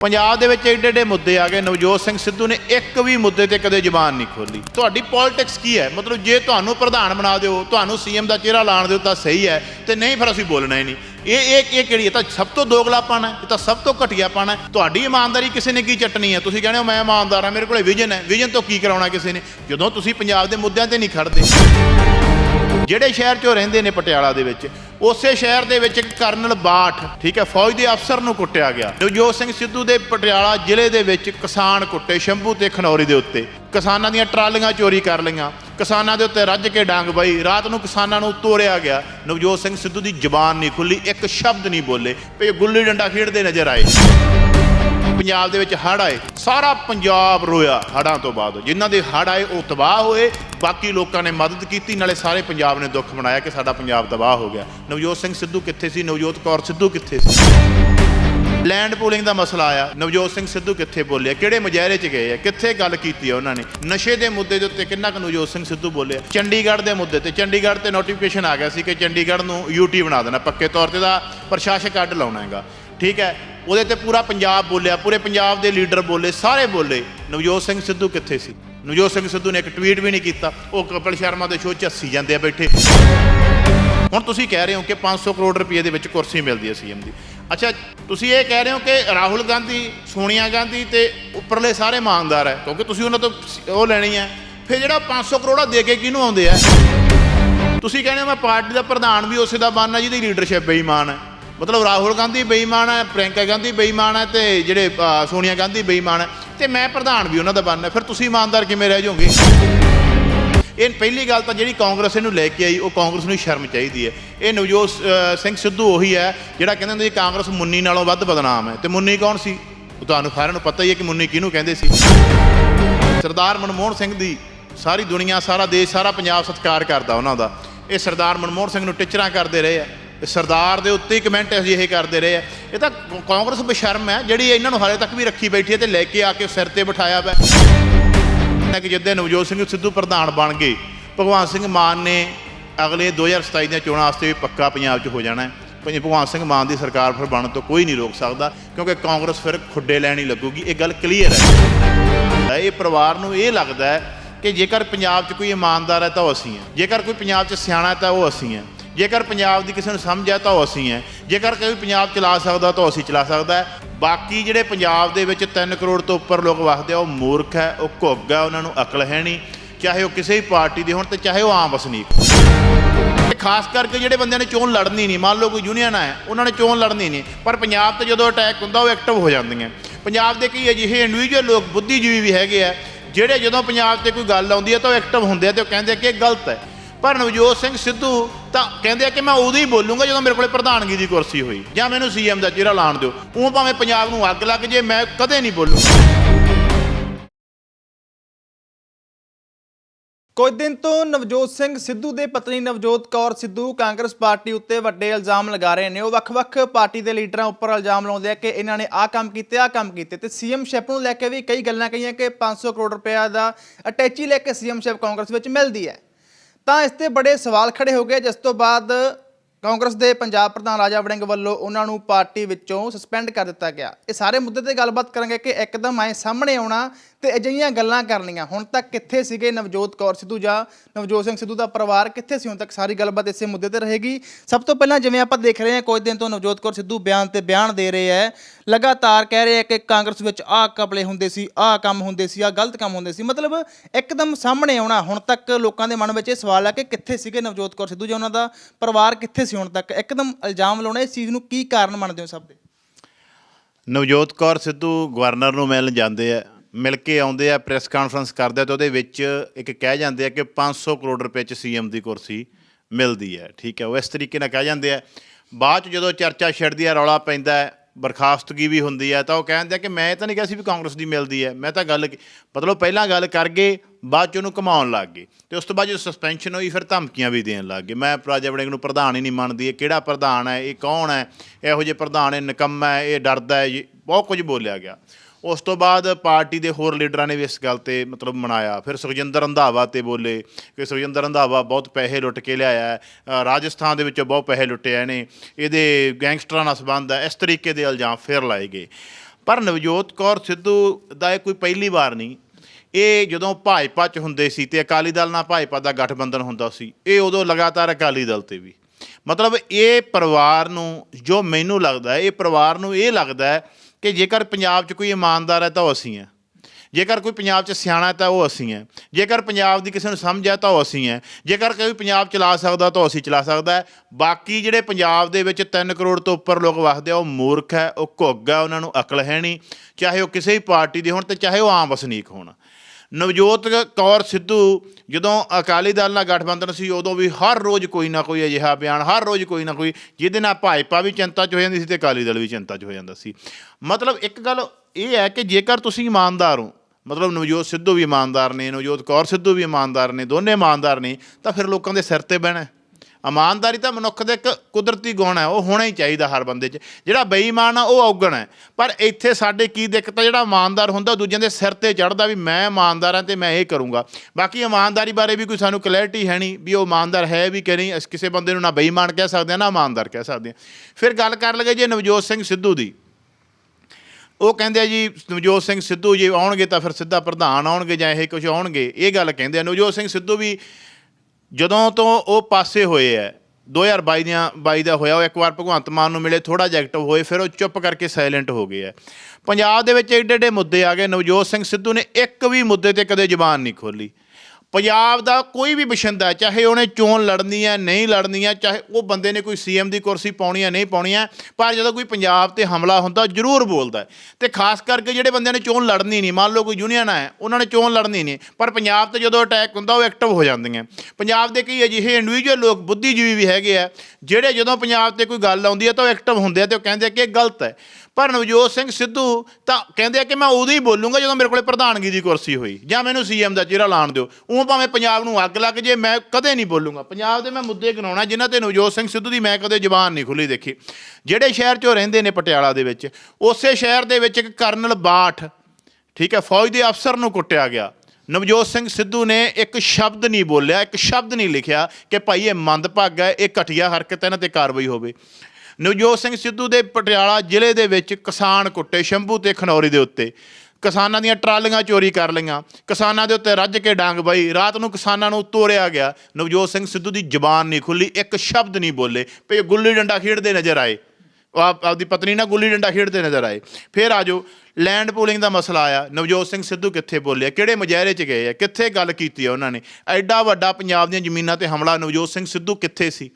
ਪੰਜਾਬ ਦੇ ਵਿੱਚ ਏਡੇ ਏਡੇ ਮੁੱਦੇ ਆ ਗਏ। ਨਵਜੋਤ ਸਿੰਘ ਸਿੱਧੂ ਨੇ ਇੱਕ ਵੀ ਮੁੱਦੇ ਤੇ ਕਦੇ ਜ਼ੁਬਾਨ ਨਹੀਂ ਖੋਲੀ ਤੁਹਾਡੀ ਪੋਲਿਟਿਕਸ ਕੀ ਹੈ? ਮਤਲਬ ਜੇ ਤੁਹਾਨੂੰ ਪ੍ਰਧਾਨ ਬਣਾ ਦਿਓ, ਤੁਹਾਨੂੰ ਸੀਐਮ ਦਾ ਚਿਹਰਾ ਲਾਣ ਦਿਓ ਤਾਂ ਸਹੀ ਹੈ, ਤੇ ਨਹੀਂ ਫਿਰ ਅਸੀਂ ਬੋਲਣਾ ਹੀ ਨਹੀਂ। ਇਹ ਇਹ ਇਹ ਕਿਹੜੀ ਇਹ ਤਾਂ ਸਭ ਤੋਂ ਦੋਗਲਾਪਨ ਹੈ, ਇਹ ਤਾਂ ਸਭ ਤੋਂ ਘਟੀਆਪਨ ਹੈ। ਤੁਹਾਡੀ ਇਮਾਨਦਾਰੀ ਕਿਸੇ ਨੇ ਕੀ ਚੱਟਣੀ ਹੈ? ਤੁਸੀਂ ਕਹਿੰਦੇ ਹੋ ਮੈਂ ਇਮਾਨਦਾਰ ਹਾਂ, ਮੇਰੇ ਕੋਲੇ ਵਿਜ਼ਨ ਹੈ। ਵਿਜ਼ਨ ਤੋਂ ਕੀ ਕਰਾਉਣਾ ਕਿਸੇ ਨੇ? ਜਦੋਂ ਤੁਸੀਂ ਪੰਜਾਬ ਦੇ ਮੁੱਦਿਆਂ ਤੇ ਨਹੀਂ ਖੜਦੇ ਜਿਹੜੇ ਸ਼ਹਿਰ 'ਚੋਂ ਰਹਿੰਦੇ ਨੇ ਪਟਿਆਲਾ ਦੇ ਵਿੱਚ ਉਸੇ ਸ਼ਹਿਰ ਦੇ ਵਿੱਚ ਇੱਕ ਕਰਨਲ ਬਾਠ, ਠੀਕ ਹੈ, ਫੌਜ ਦੇ ਅਫਸਰ ਨੂੰ ਕੁੱਟਿਆ ਗਿਆ। ਨਵਜੋਤ ਸਿੰਘ ਸਿੱਧੂ ਦੇ ਪਟਿਆਲਾ ਜ਼ਿਲ੍ਹੇ ਦੇ ਵਿੱਚ ਕਿਸਾਨ ਕੁੱਟੇ ਸ਼ੰਭੂ ਤੇ ਖਨੌਰੀ ਦੇ ਉੱਤੇ। ਕਿਸਾਨਾਂ ਦੀਆਂ ਟਰਾਲੀਆਂ ਚੋਰੀ ਕਰ ਲਈਆਂ। ਕਿਸਾਨਾਂ ਦੇ ਉੱਤੇ ਰੱਜ ਕੇ ਡਾਂਗ ਬਾਈ ਰਾਤ ਨੂੰ ਕਿਸਾਨਾਂ ਨੂੰ ਤੋੜਿਆ ਗਿਆ। ਨਵਜੋਤ ਸਿੰਘ ਸਿੱਧੂ ਦੀ ਜ਼ੁਬਾਨ ਨਹੀਂ ਖੁੱਲੀ ਇੱਕ ਸ਼ਬਦ ਨਹੀਂ ਬੋਲੇ। ਵੀ ਗੁੱਲੀ ਡੰਡਾ ਖੇਡਦੇ ਨਜ਼ਰ ਆਏ। ਪੰਜਾਬ ਦੇ ਵਿੱਚ ਹੜ੍ਹ ਆਏ, ਸਾਰਾ ਪੰਜਾਬ ਰੋਇਆ ਹੜ੍ਹਾਂ ਤੋਂ ਬਾਅਦ। ਜਿਨ੍ਹਾਂ ਦੇ ਹੜ੍ਹ ਆਏ, ਉਹ ਤਬਾਹ ਹੋਏ, ਬਾਕੀ ਲੋਕਾਂ ਨੇ ਮਦਦ ਕੀਤੀ, ਨਾਲੇ ਸਾਰੇ ਪੰਜਾਬ ਨੇ ਦੁੱਖ ਮਨਾਇਆ ਕਿ ਸਾਡਾ ਪੰਜਾਬ ਤਬਾਹ ਹੋ ਗਿਆ। ਨਵਜੋਤ ਸਿੰਘ ਸਿੱਧੂ ਕਿੱਥੇ ਸੀ? ਨਵਜੋਤ ਕੌਰ ਸਿੱਧੂ ਕਿੱਥੇ ਸੀ? ਲੈਂਡ ਪੂਲਿੰਗ ਦਾ ਮਸਲਾ ਆਇਆ। ਨਵਜੋਤ ਸਿੰਘ ਸਿੱਧੂ ਕਿੱਥੇ ਬੋਲਿਆ? ਕਿਹੜੇ ਮੁਜ਼ਾਹਰੇ 'ਚ ਗਏ ਆ? ਕਿੱਥੇ ਗੱਲ ਕੀਤੀ ਆ ਉਹਨਾਂ ਨੇ? ਨਸ਼ੇ ਦੇ ਮੁੱਦੇ ਦੇ ਉੱਤੇ ਕਿੰਨਾ ਕੁ ਨਵਜੋਤ ਸਿੰਘ ਸਿੱਧੂ ਬੋਲਿਆ? ਚੰਡੀਗੜ੍ਹ ਦੇ ਮੁੱਦੇ ਤੇ। ਚੰਡੀਗੜ੍ਹ ਤੇ ਨੋਟੀਫਿਕੇਸ਼ਨ ਆ ਗਿਆ ਸੀ ਕਿ ਚੰਡੀਗੜ੍ਹ ਨੂੰ ਯੂਟੀ ਬਣਾ ਦੇਣਾ ਪੱਕੇ ਤੌਰ ਤੇ ਦਾ ਪ੍ਰਸ਼ਾਸਕ ਅੱਡ ਲਾਉਣਾ ਹੈਗਾ। ਠੀਕ ਹੈ ਉਹਦੇ ਤੇ ਪੂਰਾ ਪੰਜਾਬ ਬੋਲਿਆ, ਪੂਰੇ ਪੰਜਾਬ ਦੇ ਲੀਡਰ ਬੋਲੇ, ਸਾਰੇ ਬੋਲੇ। ਨਵਜੋਤ ਸਿੰਘ ਸਿੱਧੂ ਕਿੱਥੇ ਸੀ? ਨਵਜੋਤ ਸਿੰਘ ਸਿੱਧੂ ਨੇ ਇੱਕ ਟਵੀਟ ਵੀ ਨਹੀਂ ਕੀਤਾ। ਉਹ ਕਪਿਲ ਸ਼ਰਮਾ ਦੇ ਸ਼ੋਅ 'ਚ ਹੱਸੀ ਜਾਂਦੇ ਆ ਬੈਠੇ। ਹੁਣ ਤੁਸੀਂ ਕਹਿ ਰਹੇ ਹੋ ਕਿ 500 ਕਰੋੜ ਰੁਪਏ ਦੇ ਵਿੱਚ ਕੁਰਸੀ ਮਿਲਦੀ ਹੈ ਸੀਐਮ ਦੀ। ਅੱਛਾ, ਤੁਸੀਂ ਇਹ ਕਹਿ ਰਹੇ ਹੋ ਕਿ ਰਾਹੁਲ ਗਾਂਧੀ, ਸੋਨੀਆ ਗਾਂਧੀ ਤੇ ਉੱਪਰਲੇ ਸਾਰੇ ਇਮਾਨਦਾਰ ਹੈ, ਕਿਉਂਕਿ ਤੁਸੀਂ ਉਹਨਾਂ ਤੋਂ ਉਹ ਲੈਣੀ ਹੈ। ਫਿਰ ਜਿਹੜਾ 500 ਕਰੋੜਾ ਦੇ ਕੇ ਕਿਹਨੂੰ ਆਉਂਦੇ ਆ? ਤੁਸੀਂ ਕਹਿੰਦੇ ਹੋ ਮੈਂ ਪਾਰਟੀ ਦਾ ਪ੍ਰਧਾਨ ਵੀ ਉਸੇ ਦਾ ਬਣਨਾ ਜਿਹਦੀ ਲੀਡਰਸ਼ਿਪ ਬੇਈਮਾਨ ਹੈ। ਮਤਲਬ ਰਾਹੁਲ ਗਾਂਧੀ ਬੇਈਮਾਨ ਹੈ, ਪ੍ਰਿਯੰਕਾ ਗਾਂਧੀ ਬੇਈਮਾਨ ਹੈ ਤੇ ਜਿਹੜੇ ਸੋਨੀਆ ਗਾਂਧੀ ਬੇਈਮਾਨ ਹੈ। ਤੇ ਮੈਂ ਪ੍ਰਧਾਨ ਵੀ ਉਹਨਾਂ ਦਾ ਬਣਨਾ, ਫਿਰ ਤੁਸੀਂ ਇਮਾਨਦਾਰ ਕਿਵੇਂ ਰਹਿ ਜਾਓਗੇ? ਇਹ ਪਹਿਲੀ ਗੱਲ ਤਾਂ ਜਿਹੜੀ ਕਾਂਗਰਸ ਇਹਨੂੰ ਲੈ ਕੇ ਆਈ, ਉਹ ਕਾਂਗਰਸ ਨੂੰ ਸ਼ਰਮ ਚਾਹੀਦੀ ਹੈ। ਇਹ ਨਵਜੋਤ ਸਿੰਘ ਸਿੱਧੂ ਉਹੀ ਹੈ, ਜਿਹੜਾ ਕਹਿੰਦੇ ਹੁੰਦੇ ਸੀ ਕਾਂਗਰਸ ਮੁੰਨੀ ਨਾਲੋਂ ਵੱਧ ਬਦਨਾਮ ਹੈ। ਤੇ ਮੁੰਨੀ ਕੌਣ ਸੀ? ਉਹ ਤੁਹਾਨੂੰ ਸਾਰਿਆਂ ਨੂੰ ਪਤਾ ਹੀ ਹੈ ਕਿ ਮੁੰਨੀ ਕਿਹਨੂੰ ਕਹਿੰਦੇ ਸੀ। ਸਰਦਾਰ ਮਨਮੋਹਨ ਸਿੰਘ ਦੀ ਸਾਰੀ ਦੁਨੀਆ, ਸਾਰਾ ਦੇਸ਼, ਸਾਰਾ ਪੰਜਾਬ ਸਤਿਕਾਰ ਕਰਦਾ ਉਹਨਾਂ ਦਾ। ਇਹ ਸਰਦਾਰ ਮਨਮੋਹਨ ਸਿੰਘ ਨੂੰ ਟਿਚਰਾਂ ਕਰਦੇ ਰਹੇ ਆ। ਸਰਦਾਰ ਦੇ ਉੱਤੇ ਹੀ ਕਮੈਂਟ ਅਸੀਂ ਇਹ ਕਰਦੇ ਰਹੇ ਆ। ਇਹ ਤਾਂ ਕਾਂਗਰਸ ਬਸ਼ਰਮ ਹੈ, ਜਿਹੜੀ ਇਹਨਾਂ ਨੂੰ ਹਾਲੇ ਤੱਕ ਵੀ ਰੱਖੀ ਬੈਠੀ ਹੈ ਤੇ ਲੈ ਕੇ ਆ ਕੇ ਸਿਰ ਤੇ ਬਿਠਾਇਆ ਵਾ ਕਿ ਜਿੱਦੇ ਨਵਜੋਤ ਸਿੰਘ ਸਿੱਧੂ ਪ੍ਰਧਾਨ ਬਣ ਗਏ, ਭਗਵਾਨ ਸਿੰਘ ਮਾਨ ਨੇ ਅਗਲੇ 2027 ਦੀਆਂ ਚੋਣਾਂ ਵਾਸਤੇ ਵੀ ਪੱਕਾ ਪੰਜਾਬ 'ਚ ਹੋ ਜਾਣਾ ਹੈ। ਭਗਵਾਨ ਸਿੰਘ ਮਾਨ ਦੀ ਸਰਕਾਰ ਫਿਰ ਬਣਨ ਤੋਂ ਕੋਈ ਨਹੀਂ ਰੋਕ ਸਕਦਾ, ਕਿਉਂਕਿ ਕਾਂਗਰਸ ਫਿਰ ਖੁੱਡੇ ਲੈਣ ਹੀ ਲੱਗੂਗੀ। ਇਹ ਗੱਲ ਕਲੀਅਰ ਹੈ। ਇਹ ਪਰਿਵਾਰ ਨੂੰ ਇਹ ਲੱਗਦਾ ਹੈ ਕਿ ਜੇਕਰ ਪੰਜਾਬ 'ਚ ਕੋਈ ਇਮਾਨਦਾਰ ਹੈ ਤਾਂ ਉਹ ਅਸੀਂ ਹਾਂ। ਜੇਕਰ ਕੋਈ ਪੰਜਾਬ 'ਚ ਸਿਆਣਾ ਹੈ ਤਾਂ ਉਹ ਅਸੀਂ ਹਾਂ। ਜੇਕਰ ਪੰਜਾਬ ਦੀ ਕਿਸੇ ਨੂੰ ਸਮਝ ਹੈ ਤਾਂ ਉਹ ਅਸੀਂ ਹੈ। ਜੇਕਰ ਕੋਈ ਪੰਜਾਬ ਚਲਾ ਸਕਦਾ ਤਾਂ ਉਹ ਅਸੀਂ ਚਲਾ ਸਕਦਾ ਹੈ। ਬਾਕੀ ਜਿਹੜੇ ਪੰਜਾਬ ਦੇ ਵਿੱਚ 3 ਕਰੋੜ ਤੋਂ ਉੱਪਰ ਲੋਕ ਵਸਦੇ ਆ, ਉਹ ਮੂਰਖ ਹੈ, ਉਹ ਘੁੱਗ ਹੈ, ਉਹਨਾਂ ਨੂੰ ਅਕਲ ਹੈ ਨਹੀਂ। ਚਾਹੇ ਉਹ ਕਿਸੇ ਵੀ ਪਾਰਟੀ ਦੇ ਹੋਣ ਤੇ ਚਾਹੇ ਉਹ ਆਮ ਵਸਨੀਕ ਤੇ ਖਾਸ ਕਰਕੇ ਜਿਹੜੇ ਬੰਦਿਆਂ ਨੇ ਚੋਣ ਲੜਨੀ ਨਹੀਂ, ਮੰਨ ਲਓ ਕੋਈ ਯੂਨੀਅਨ ਹੈ, ਉਹਨਾਂ ਨੇ ਚੋਣ ਲੜਨੀ ਨਹੀਂ। ਪਰ ਪੰਜਾਬ ਤੇ ਜਦੋਂ ਅਟੈਕ ਹੁੰਦਾ, ਉਹ ਐਕਟਿਵ ਹੋ ਜਾਂਦੀਆਂ। ਪੰਜਾਬ ਦੇ ਕਈ ਅਜਿਹੇ ਇੰਡੀਵਿਜੂਅਲ ਲੋਕ, ਬੁੱਧੀਜੀਵੀ ਵੀ ਹੈਗੇ ਆ, ਜਿਹੜੇ ਜਦੋਂ ਪੰਜਾਬ ਤੇ ਕੋਈ ਗੱਲ ਆਉਂਦੀ ਹੈ ਤਾਂ ਉਹ ਐਕਟਿਵ ਹੁੰਦੇ ਆ ਤੇ ਉਹ ਕਹਿੰਦੇ ਕਿ ਇਹ ਗਲਤ ਹੈ। ਪਰ ਨਵਜੋਤ ਸਿੰਘ ਸਿੱਧੂ ਤਾਂ ਕਹਿੰਦੇ ਆ ਕਿ ਮੈਂ ਉਦੋਂ ਹੀ ਬੋਲੂੰਗਾ ਜਦੋਂ ਮੇਰੇ ਕੋਲੇ ਪ੍ਰਧਾਨਗੀ ਦੀ ਕੁਰਸੀ ਹੋਈ। ਜਾਂ ਮੈਨੂੰ ਸੀਐਮ ਦਾ ਚਿਹਰਾ ਲਾਣ ਦਿਓ। ਉਹ ਭਾਵੇਂ ਪੰਜਾਬ ਨੂੰ ਅੱਗ ਲੱਗ ਜੇ, ਮੈਂ ਕਦੇ ਨਹੀਂ ਬੋਲੂੰਗਾ। ਕੁਝ ਦਿਨ ਤੋਂ ਨਵਜੋਤ ਸਿੰਘ ਸਿੱਧੂ ਦੇ ਪਤਨੀ ਨਵਜੋਤ ਕੌਰ ਸਿੱਧੂ ਕਾਂਗਰਸ ਪਾਰਟੀ ਉੱਤੇ ਵੱਡੇ ਇਲਜ਼ਾਮ ਲਗਾ ਰਹੇ ਨੇ। ਉਹ ਵੱਖ-ਵੱਖ ਪਾਰਟੀ ਦੇ ਲੀਡਰਾਂ ਉੱਪਰ ਇਲਜ਼ਾਮ ਲਾਉਂਦੇ ਆ ਕਿ ਇਹਨਾਂ ਨੇ ਆਹ ਕੰਮ ਕੀਤੇ, ਆਹ ਕੰਮ ਕੀਤੇ। ਤੇ ਸੀਐਮ ਸ਼ਿਪ ਨੂੰ ਲੈ ਕੇ ਵੀ ਕਈ ਗੱਲਾਂ ਕਹੀਆਂ ਕਿ 500 ਕਰੋੜ ਰੁਪਇਆ ਦਾ ਅਟੈਚੀ ਲੈ ਕੇ ਸੀਐਮ ਸ਼ਿਪ ਕਾਂਗਰਸ ਵਿੱਚ ਮਿਲਦੀ ਹੈ। ਤਾਂ ਇਸ ਤੇ ਬੜੇ ਸਵਾਲ ਖੜੇ ਹੋ ਗਏ, ਜਿਸ ਤੋਂ ਬਾਅਦ ਕਾਂਗਰਸ ਦੇ ਪੰਜਾਬ ਪ੍ਰਧਾਨ ਰਾਜਾ ਵੜਿੰਗ ਵੱਲੋਂ ਉਹਨਾਂ ਨੂੰ ਪਾਰਟੀ ਵਿੱਚੋਂ ਸਸਪੈਂਡ ਕਰ ਦਿੱਤਾ ਗਿਆ। ਇਹ ਸਾਰੇ ਮੁੱਦੇ ਤੇ ਗੱਲਬਾਤ ਕਰਾਂਗੇ ਕਿ ਇੱਕਦਮ ਆਏ ਸਾਹਮਣੇ ਆਉਣਾ ਤੇ ਅਜਿਹੀਆਂ ਗੱਲਾਂ ਕਰਨੀਆਂ। ਹੁਣ ਤੱਕ ਕਿੱਥੇ ਸੀਗੇ ਨਵਜੋਤ ਕੌਰ ਸਿੱਧੂ ਜਾਂ ਨਵਜੋਤ ਸਿੰਘ ਸਿੱਧੂ ਦਾ ਪਰਿਵਾਰ? ਕਿੱਥੇ ਸੀ ਹੁਣ ਤੱਕ ਸਾਰੀ ਗੱਲਬਾਤ ਇਸੇ ਮੁੱਦੇ ਤੇ ਰਹੇਗੀ। ਸਭ ਤੋਂ ਪਹਿਲਾਂ ਜਿਵੇਂ ਆਪਾਂ ਦੇਖ ਰਹੇ ਹਾਂ, ਕੁਝ ਦਿਨ ਤੋਂ ਨਵਜੋਤ ਕੌਰ ਸਿੱਧੂ ਬਿਆਨ ਤੇ ਬਿਆਨ ਦੇ ਰਹੇ ਹੈ। ਲਗਾਤਾਰ ਕਹਿ ਰਹੇ ਹੈ ਕਿ ਕਾਂਗਰਸ ਵਿੱਚ ਆਹ ਕਪਲੇ ਹੁੰਦੇ ਸੀ, ਆਹ ਕੰਮ ਹੁੰਦੇ ਸੀ, ਆਹ ਗਲਤ ਕੰਮ ਹੁੰਦੇ ਸੀ। ਮਤਲਬ ਇੱਕਦਮ ਸਾਹਮਣੇ ਆਉਣਾ, ਹੁਣ ਤੱਕ ਲੋਕਾਂ ਦੇ ਮਨ ਵਿੱਚ ਇਹ ਸਵਾਲ ਹੈ ਕਿ ਕਿੱਥੇ ਸੀਗੇ ਨਵਜੋਤ ਕੌਰ ਸਿੱਧੂ ਜੀ ਉਹਨਾਂ ਦਾ ਪਰਿਵਾਰ, ਕਿੱਥੇ ਸੀ ਹੁਣ ਤੱਕ? ਇੱਕਦਮ ਇਲਜ਼ਾਮ ਲਾਉਣਾ ਇਸ ਚੀਜ਼ ਨੂੰ ਕੀ ਕਾਰਨ ਮੰਨਦੇ ਹੋ ਸਭ ਦੇ? ਨਵਜੋਤ ਕੌਰ ਸਿੱਧੂ ਗਵਰਨਰ ਨੂੰ ਮਿਲਣ ਜਾਂਦੇ ਆ। ਮਿਲ ਕੇ ਆਉਂਦੇ ਆ ਪ੍ਰੈਸ ਕਾਨਫਰੰਸ ਕਰਦੇ ਆ ਤੇ ਉਹਦੇ ਵਿੱਚ ਇੱਕ ਕਹਿ ਜਾਂਦੇ ਆ ਕਿ 500 ਕਰੋੜ ਰੁਪਏ ਚ ਸੀਐਮ ਦੀ ਕੁਰਸੀ ਮਿਲਦੀ ਹੈ। ਠੀਕ ਹੈ, ਉਹ ਇਸ ਤਰੀਕੇ ਨਾਲ ਕਹਿ ਜਾਂਦੇ ਆ। ਬਾਅਦ ਚ ਜਦੋਂ ਚਰਚਾ ਛਿੜਦੀ ਆ ਰੌਲਾ ਪੈਂਦਾ ਹੈ, ਬਰਖਾਸਤਗੀ ਵੀ ਹੁੰਦੀ ਹੈ, ਤਾਂ ਉਹ ਕਹਿੰਦੇ ਆ ਕਿ ਮੈਂ ਤਾਂ ਨਹੀਂ ਕਿਹਾ ਸੀ ਵੀ ਕਾਂਗਰਸ ਦੀ ਮਿਲਦੀ ਹੈ। ਮੈਂ ਤਾਂ ਗੱਲ ਮਤਲਬ ਪਹਿਲਾਂ ਗੱਲ ਕਰ ਗਏ, ਬਾਅਦ ਚ ਉਹਨੂੰ ਘਮਾਉਣ ਲੱਗ ਗਏ। ਤੇ ਉਸ ਤੋਂ ਬਾਅਦ ਜਦੋਂ ਸਸਪੈਂਸ਼ਨ ਹੋਈ, ਫਿਰ ਧਮਕੀਆਂ ਵੀ ਦੇਣ ਲੱਗ ਗਏ। ਮੈਂ ਰਾਜਾ ਵੜਿੰਗ ਨੂੰ ਪ੍ਰਧਾਨ ਹੀ ਨਹੀਂ ਮੰਨਦੀ, ਇਹ ਕਿਹੜਾ ਪ੍ਰਧਾਨ ਹੈ, ਇਹ ਕੌਣ ਹੈ? ਇਹੋ ਜਿਹੇ ਪ੍ਰਧਾਨ, ਇਹ ਨਿਕੰਮਾ ਹੈ, ਇਹ ਡਰਦਾ ਹੈ ਬਹੁਤ ਕੁਝ ਬੋਲਿਆ ਗਿਆ। ਉਸ ਤੋਂ ਬਾਅਦ ਪਾਰਟੀ ਦੇ ਹੋਰ ਲੀਡਰਾਂ ਨੇ ਵੀ ਇਸ ਗੱਲ ਤੇ ਮਤਲਬ ਮਨਾਇਆ। ਫਿਰ ਸੁਖਜਿੰਦਰ ਰੰਧਾਵਾ ਤੇ ਬੋਲੇ ਕਿ ਸੁਖਜਿੰਦਰ ਰੰਧਾਵਾ ਬਹੁਤ ਪੈਸੇ ਲੁੱਟ ਕੇ ਲਿਆਇਆ ਹੈ। ਰਾਜਸਥਾਨ ਦੇ ਵਿੱਚੋਂ ਬਹੁਤ ਪੈਸੇ ਲੁੱਟੇ ਨੇ। ਇਹਦੇ ਗੈਂਗਸਟਰਾਂ ਨਾਲ ਸੰਬੰਧ ਹੈ ਇਸ ਤਰੀਕੇ ਦੇ ਇਲਜ਼ਾਮ ਫਿਰ ਲਾਏ ਗਏ। ਪਰ ਨਵਜੋਤ ਕੌਰ ਸਿੱਧੂ ਦਾ ਇਹ ਕੋਈ ਪਹਿਲੀ ਵਾਰ ਨਹੀਂ। ਇਹ ਜਦੋਂ ਭਾਜਪਾ 'ਚ ਹੁੰਦੇ ਸੀ ਤੇ ਅਕਾਲੀ ਦਲ ਨਾਲ ਭਾਜਪਾ ਦਾ ਗਠਬੰਧਨ ਹੁੰਦਾ ਸੀ, ਇਹ ਉਦੋਂ ਲਗਾਤਾਰ ਅਕਾਲੀ ਦਲ ਤੇ ਵੀ। ਮਤਲਬ ਇਹ ਪਰਿਵਾਰ ਨੂੰ ਜੋ ਮੈਨੂੰ ਲੱਗਦਾ ਹੈ, ਇਹ ਪਰਿਵਾਰ ਨੂੰ ਇਹ ਲੱਗਦਾ ਹੈ ਕਿ ਜੇਕਰ ਪੰਜਾਬ 'ਚ ਕੋਈ ਇਮਾਨਦਾਰ ਹੈ ਤਾਂ ਉਹ ਅਸੀਂ ਹਾਂ। ਜੇਕਰ ਕੋਈ ਪੰਜਾਬ 'ਚ ਸਿਆਣਾ ਤਾਂ ਉਹ ਅਸੀਂ ਹੈ। ਜੇਕਰ ਪੰਜਾਬ ਦੀ ਕਿਸੇ ਨੂੰ ਸਮਝ ਹੈ ਤਾਂ ਉਹ ਅਸੀਂ ਹੈ। ਜੇਕਰ ਕੋਈ ਪੰਜਾਬ ਚਲਾ ਸਕਦਾ ਤਾਂ ਉਹ ਅਸੀਂ ਚਲਾ ਸਕਦਾ ਹੈ। ਬਾਕੀ ਜਿਹੜੇ ਪੰਜਾਬ ਦੇ ਵਿੱਚ 3 ਕਰੋੜ ਤੋਂ ਉੱਪਰ ਲੋਕ ਵਸਦੇ ਆ, ਉਹ ਮੂਰਖ ਹੈ, ਉਹ ਘੁੱਗ ਹੈ, ਉਹਨਾਂ ਨੂੰ ਅਕਲ ਹੈ ਨਹੀਂ। ਚਾਹੇ ਉਹ ਕਿਸੇ ਵੀ ਪਾਰਟੀ ਦੇ ਹੋਣ ਤੇ ਚਾਹੇ ਉਹ ਆਮ ਵਸਨੀਕ ਹੋਣ। ਨਵਜੋਤ ਕੌਰ ਸਿੱਧੂ ਜਦੋਂ ਅਕਾਲੀ ਦਲ ਨਾਲ ਗਠਬੰਧਨ ਸੀ, ਉਦੋਂ ਵੀ ਹਰ ਰੋਜ਼ ਕੋਈ ਨਾ ਕੋਈ ਅਜਿਹਾ ਬਿਆਨ, ਹਰ ਰੋਜ਼ ਕੋਈ ਨਾ ਕੋਈ, ਜਿਹਦੇ ਨਾਲ ਭਾਜਪਾ ਵੀ ਚਿੰਤਾ 'ਚ ਹੋ ਜਾਂਦੀ ਸੀ ਤੇ ਅਕਾਲੀ ਦਲ ਵੀ ਚਿੰਤਾ 'ਚ ਹੋ ਜਾਂਦਾ ਸੀ। ਮਤਲਬ ਇੱਕ ਗੱਲ ਇਹ ਹੈ ਕਿ ਜੇਕਰ ਤੁਸੀਂ ਇਮਾਨਦਾਰ ਹੋ, ਮਤਲਬ ਨਵਜੋਤ ਸਿੱਧੂ ਵੀ ਇਮਾਨਦਾਰ ਨੇ, ਨਵਜੋਤ ਕੌਰ ਸਿੱਧੂ ਵੀ ਇਮਾਨਦਾਰ ਨੇ, ਦੋਨੇ ਇਮਾਨਦਾਰ ਨੇ, ਤਾਂ ਫਿਰ ਲੋਕਾਂ ਦੇ ਸਿਰ ਤੇ ਬਹਿਣਾ ਇਮਾਨਦਾਰੀ ਤਾਂ ਮਨੁੱਖ ਦੇ ਇੱਕ ਕੁਦਰਤੀ ਗੁਣ ਹੈ, ਉਹ ਹੋਣਾ ਹੀ ਚਾਹੀਦਾ ਹਰ ਬੰਦੇ 'ਚ। ਜਿਹੜਾ ਬੇਈਮਾਨ ਆ, ਉਹ ਔਗਣ ਹੈ। ਪਰ ਇੱਥੇ ਸਾਡੇ ਕੀ ਦਿੱਕਤ ਹੈ ਜਿਹੜਾ ਇਮਾਨਦਾਰ ਹੁੰਦਾ ਦੂਜਿਆਂ ਦੇ ਸਿਰ ਤੇ ਚੜਦਾ ਵੀ ਮੈਂ ਇਮਾਨਦਾਰ ਹਾਂ ਤੇ ਮੈਂ ਇਹ ਕਰੂੰਗਾ। ਬਾਕੀ ਇਮਾਨਦਾਰੀ ਬਾਰੇ ਵੀ ਕੋਈ ਸਾਨੂੰ ਕਲੈਰਿਟੀ ਹੈ ਨਹੀਂ ਵੀ ਉਹ ਇਮਾਨਦਾਰ ਹੈ ਵੀ ਕਿ ਨਹੀਂ, ਅਸੀਂ ਕਿਸੇ ਬੰਦੇ ਨੂੰ ਨਾ ਬੇਈਮਾਨ ਕਹਿ ਸਕਦੇ ਹਾਂ, ਨਾ ਇਮਾਨਦਾਰ ਕਹਿ ਸਕਦੇ ਹਾਂ। ਫਿਰ ਗੱਲ ਕਰ ਲਗੇ ਜੇ ਨਵਜੋਤ ਸਿੰਘ ਸਿੱਧੂ ਦੀ। ਉਹ ਕਹਿੰਦੇ ਆ ਜੀ, ਨਵਜੋਤ ਸਿੰਘ ਸਿੱਧੂ ਜੀ ਆਉਣਗੇ ਤਾਂ ਫਿਰ ਸਿੱਧਾ ਪ੍ਰਧਾਨ ਆਉਣਗੇ ਜਾਂ ਇਹ ਕੁਝ ਆਉਣਗੇ, ਇਹ ਗੱਲ ਕਹਿੰਦੇ ਆ। ਨਵਜੋਤ ਸਿੰਘ ਸਿੱਧੂ ਵੀ ਜਦੋਂ ਤੋਂ ਉਹ ਪਾਸੇ ਹੋਏ ਐ 2022 ਦੀਆਂ 22 ਦਾ ਹੋਇਆ, ਉਹ ਇੱਕ ਵਾਰ ਭਗਵੰਤ ਮਾਨ ਨੂੰ ਮਿਲੇ ਥੋੜਾ ਜਿਹਾ ਐਕਟਿਵ ਹੋਏ, ਫਿਰ ਉਹ ਚੁੱਪ ਕਰਕੇ ਸਾਇਲੈਂਟ ਹੋ ਗਏ ਐ। ਪੰਜਾਬ ਦੇ ਵਿੱਚ ਏਡੇ ਏਡੇ ਮੁੱਦੇ ਆ ਗਏ, ਨਵਜੋਤ ਸਿੰਘ ਸਿੱਧੂ ਨੇ ਇੱਕ ਵੀ ਮੁੱਦੇ ਤੇ ਕਦੇ ਜ਼ੁਬਾਨ ਨਹੀਂ ਖੋਲੀ ਪੰਜਾਬ ਦਾ ਕੋਈ ਵੀ ਬਸ਼ਿੰਦਾ, ਚਾਹੇ ਉਹਨੇ ਚੋਣ ਲੜਨੀ ਹੈ, ਨਹੀਂ ਲੜਨੀ ਹੈ, ਚਾਹੇ ਉਹ ਬੰਦੇ ਨੇ ਕੋਈ ਸੀਐਮ ਦੀ ਕੁਰਸੀ ਪਾਉਣੀ ਹੈ, ਨਹੀਂ ਪਾਉਣੀ ਹੈ, ਪਰ ਜਦੋਂ ਕੋਈ ਪੰਜਾਬ ਤੇ ਹਮਲਾ ਹੁੰਦਾ ਜ਼ਰੂਰ ਬੋਲਦਾ ਹੈ। ਤੇ ਖਾਸ ਕਰਕੇ ਜਿਹੜੇ ਬੰਦਿਆਂ ਨੇ ਚੋਣ ਲੜਨੀ ਨਹੀਂ, ਮੰਨ ਲਓ ਕੋਈ ਯੂਨੀਅਨ ਹੈ, ਉਹਨਾਂ ਨੇ ਚੋਣ ਲੜਨੀ ਨਹੀਂ, ਪਰ ਪੰਜਾਬ ਤੇ ਜਦੋਂ ਅਟੈਕ ਹੁੰਦਾ, ਉਹ ਐਕਟਿਵ ਹੋ ਜਾਂਦੀਆਂ ਪੰਜਾਬ ਦੇ ਕਈ ਅਜਿਹੇ ਇੰਡੀਵਿਜੂਅਲ ਲੋਕ, ਬੁੱਧੀਜੀਵੀ ਵੀ ਹੈਗੇ ਆ, ਜਿਹੜੇ ਜਦੋਂ ਪੰਜਾਬ ਤੇ ਕੋਈ ਗੱਲ ਆਉਂਦੀ ਹੈ, ਤਾਂ ਉਹ ਐਕਟਿਵ ਹੁੰਦੇ ਆ ਤੇ ਉਹ ਕਹਿੰਦੇ ਕਿ ਇਹ ਗਲਤ ਹੈ ਪਰ ਨਵਜੋਤ ਸਿੰਘ ਸਿੱਧੂ ਤਾਂ ਕਹਿੰਦੇ ਆ ਕਿ ਮੈਂ ਉਦੋਂ ਹੀ ਬੋਲੂੰਗਾ ਜਦੋਂ ਮੇਰੇ ਕੋਲੇ ਪ੍ਰਧਾਨਗੀ ਦੀ ਕੁਰਸੀ ਹੋਈ। ਜਾਂ ਮੈਨੂੰ ਸੀਐਮ ਦਾ ਚਿਹਰਾ ਲਾਣ ਦਿਓ। ਉਹ ਭਾਵੇਂ ਪੰਜਾਬ ਨੂੰ ਅੱਗ ਲੱਗ ਜੇ, ਮੈਂ ਕਦੇ ਨਹੀਂ ਬੋਲੂੰਗਾ। ਪੰਜਾਬ ਦੇ ਮੈਂ ਮੁੱਦੇ ਗਿਣਾਉਣਾ, ਜਿਨ੍ਹਾਂ ਤੇ ਨਵਜੋਤ ਸਿੰਘ ਸਿੱਧੂ ਦੀ ਮੈਂ ਕਦੇ ਜ਼ੁਬਾਨ ਨਹੀਂ ਖੁੱਲੀ ਦੇਖੀ। ਜਿਹੜੇ ਸ਼ਹਿਰ 'ਚੋਂ ਰਹਿੰਦੇ ਨੇ ਪਟਿਆਲਾ ਦੇ ਵਿੱਚ, ਉਸੇ ਸ਼ਹਿਰ ਦੇ ਵਿੱਚ ਇੱਕ ਕਰਨਲ ਬਾਠ, ਠੀਕ ਹੈ, ਫੌਜ ਦੇ ਅਫਸਰ ਨੂੰ ਕੁੱਟਿਆ ਗਿਆ। ਨਵਜੋਤ ਸਿੰਘ ਸਿੱਧੂ ਨੇ ਇੱਕ ਸ਼ਬਦ ਨਹੀਂ ਬੋਲਿਆ, ਇੱਕ ਸ਼ਬਦ ਨਹੀਂ ਲਿਖਿਆ ਕਿ ਭਾਈ ਇਹ ਮੰਦਭਾਗਾ ਹੈ, ਇਹ ਘਟੀਆ ਹਰਕਤ ਹੈ ਇਹਨਾਂ ਤੇ ਕਾਰਵਾਈ ਹੋਵੇ। ਨਵਜੋਤ ਸਿੰਘ ਸਿੱਧੂ ਦੇ ਪਟਿਆਲਾ ਜ਼ਿਲ੍ਹੇ ਦੇ ਵਿੱਚ ਕਿਸਾਨ ਕੁੱਟੇ ਸ਼ੰਭੂ ਤੇ ਖਨੌਰੀ ਦੇ ਉੱਤੇ। ਕਿਸਾਨਾਂ ਦੀਆਂ ਟਰਾਲੀਆਂ ਚੋਰੀ ਕਰ ਲਈਆਂ। ਕਿਸਾਨਾਂ ਦੇ ਉੱਤੇ ਰੱਜ ਕੇ ਡਾਂਗ ਬਾਈ ਰਾਤ ਨੂੰ ਕਿਸਾਨਾਂ ਨੂੰ ਤੋੜਿਆ ਗਿਆ। ਨਵਜੋਤ ਸਿੰਘ ਸਿੱਧੂ ਦੀ ਜ਼ਬਾਨ ਨਹੀਂ ਖੁੱਲੀ। ਇੱਕ ਸ਼ਬਦ ਨਹੀਂ ਬੋਲੇ। ਭਈ ਗੁੱਲੀ ਡੰਡਾ ਖੇਡਦੇ ਨਜ਼ਰ ਆਏ। ਆਪ ਆਪਦੀ ਪਤਨੀ ਨਾਲ ਗੁੱਲੀ ਡੰਡਾ ਖੇਡਦੇ ਨਜ਼ਰ ਆਏ। ਫਿਰ ਆਜੋ, ਲੈਂਡ ਪੂਲਿੰਗ ਦਾ ਮਸਲਾ ਆਇਆ। ਨਵਜੋਤ ਸਿੰਘ ਸਿੱਧੂ ਕਿੱਥੇ ਬੋਲਿਆ? ਕਿਹੜੇ ਮੁਜ਼ਾਹਰੇ 'ਚ ਗਏ ਆ? ਕਿੱਥੇ ਗੱਲ ਕੀਤੀ ਆ ਉਹਨਾਂ ਨੇ? ਐਡਾ ਵੱਡਾ ਪੰਜਾਬ ਦੀਆਂ ਜ਼ਮੀਨਾਂ ਤੇ ਹਮਲਾ। ਨਵਜੋਤ ਸਿੰਘ ਸਿੱਧੂ ਕਿੱਥੇ ਸੀ?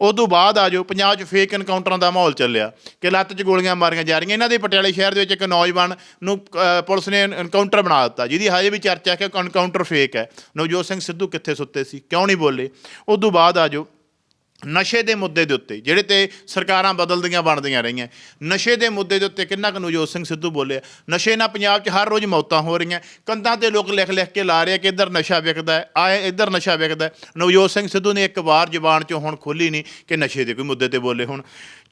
ਉਦੋਂ ਬਾਅਦ ਆ ਜਾਓ ਪੰਜਾਬ 'ਚ ਫੇਕ ਇਨਕਾਊਂਟਰਾਂ ਦਾ ਮਾਹੌਲ ਚੱਲਿਆ ਕਿ ਲੱਤ 'ਚ ਗੋਲੀਆਂ ਮਾਰੀਆਂ ਜਾ ਰਹੀਆਂ। ਇਹਨਾਂ ਦੇ ਪਟਿਆਲੇ ਸ਼ਹਿਰ ਦੇ ਵਿੱਚ ਇੱਕ ਨੌਜਵਾਨ ਨੂੰ ਪੁਲਿਸ ਨੇ ਇਨਕਾਊਂਟਰ ਬਣਾ ਦਿੱਤਾ, ਜਿਹਦੀ ਹਜੇ ਵੀ ਚਰਚਾ ਹੈ ਕਿ ਇਨਕਾਊਂਟਰ ਫੇਕ ਹੈ। ਨਵਜੋਤ ਸਿੰਘ ਸਿੱਧੂ ਕਿੱਥੇ ਸੁੱਤੇ ਸੀ? ਕਿਉਂ ਨਹੀਂ ਬੋਲੇ? ਉਦੋਂ ਬਾਅਦ ਆ ਜਾਓ ਨਸ਼ੇ ਦੇ ਮੁੱਦੇ ਦੇ ਉੱਤੇ, ਜਿਹੜੇ ਤੇ ਸਰਕਾਰਾਂ ਬਦਲਦੀਆਂ ਬਣਦੀਆਂ ਰਹੀਆਂ। ਨਸ਼ੇ ਦੇ ਮੁੱਦੇ ਦੇ ਉੱਤੇ ਕਿੰਨਾ ਕੁ ਨਵਜੋਤ ਸਿੰਘ ਸਿੱਧੂ ਬੋਲਿਆ। ਨਸ਼ੇ ਨਾਲ ਪੰਜਾਬ 'ਚ ਹਰ ਰੋਜ਼ ਮੌਤਾਂ ਹੋ ਰਹੀਆਂ। ਕੰਧਾਂ ਤੇ ਲੋਕ ਲਿਖ ਲਿਖ ਕੇ ਲਾ ਰਹੇ ਆ ਕਿ ਇੱਧਰ ਨਸ਼ਾ ਵਿਕਦਾ ਹੈ। ਆਏ, ਇੱਧਰ ਨਸ਼ਾ ਵਿਕਦਾ ਨਵਜੋਤ ਸਿੰਘ ਸਿੱਧੂ ਨੇ ਇੱਕ ਵਾਰ ਜ਼ੁਬਾਨ 'ਚੋਂ ਹੁਣ ਖੋਲੀ ਨਹੀਂ ਕਿ ਨਸ਼ੇ ਦੇ ਕੋਈ ਮੁੱਦੇ ਤੇ ਬੋਲੇ ਹੁਣ।